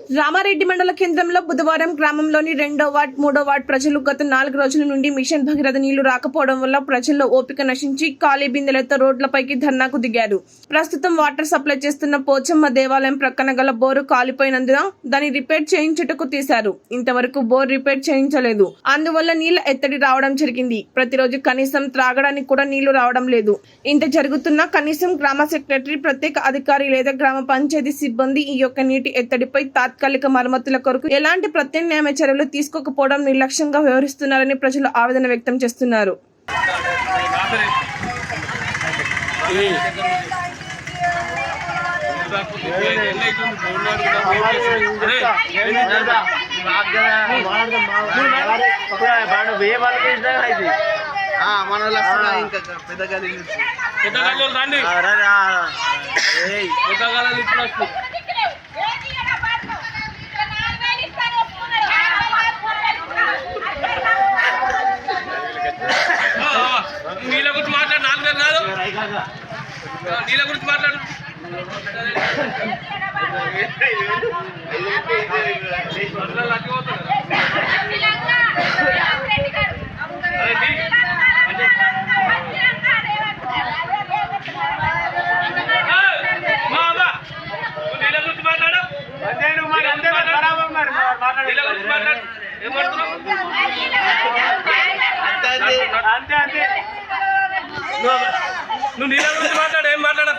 రామారెడ్డి మండల కేంద్రంలో బుధవారం గ్రామంలోని రెండో వార్డ్ మూడో వార్డ్ ప్రజలు గత నాలుగు రోజుల నుండి మిషన్ భగీరథ నీళ్ళు రాకపోవడం వల్ల ప్రజల్లో ఓపిక నశించి ఖాళీ బిందెలతో రోడ్లపైకి ధర్నాకు దిగారు. ప్రస్తుతం వాటర్ సప్లై చేస్తున్న పోచమ్మ దేవాలయం ప్రక్కన గల బోరు కాలిపోయినందున దాన్ని రిపేర్ చేయించుటకు తీశారు. ఇంతవరకు బోర్ రిపేర్ చేయించలేదు. అందువల్ల నీళ్ళ ఎత్తడి రావడం జరిగింది. ప్రతిరోజు కనీసం త్రాగడానికి కూడా నీళ్ళు రావడం లేదు. ఇంత జరుగుతున్నా కనీసం గ్రామ సెక్రటరీ ప్రత్యేక అధికారి లేదా గ్రామ పంచాయతీ సిబ్బంది ఈ యొక్క నీటి ఎత్తడిపై తాత్కాలిక మరమ్మతుల కొరకు ఎలాంటి ప్రత్యామ్నాయ చర్యలు తీసుకోకపోవడం నిర్లక్ష్యంగా వ్యవహరిస్తున్నారని ప్రజలు ఆవేదన వ్యక్తం చేస్తున్నారు. మన ఇంకా పెద్ద గది రండి పెద్ద రా, ఇప్పుడు నీళ్ళ గురించి మాట్లాడు నాలుగు వేలు కాదు. నీళ్ళ గురించి మాట్లాడు. మాట్లాడు అట్టి పోతారు కదా. ఏయ్, మా అవ్వ, నువ్వు నీళ్ళ గురించి మాట్లాడు నీళ్ళ గురించి మాట్లాడు. నీళ్ళ గురించి మాట్లాడు ఏం పడుతున్నావు అంతే అంతే. నువ్వు నీళ్ళ గురించి మాట్లాడు ఏం మాట్లాడ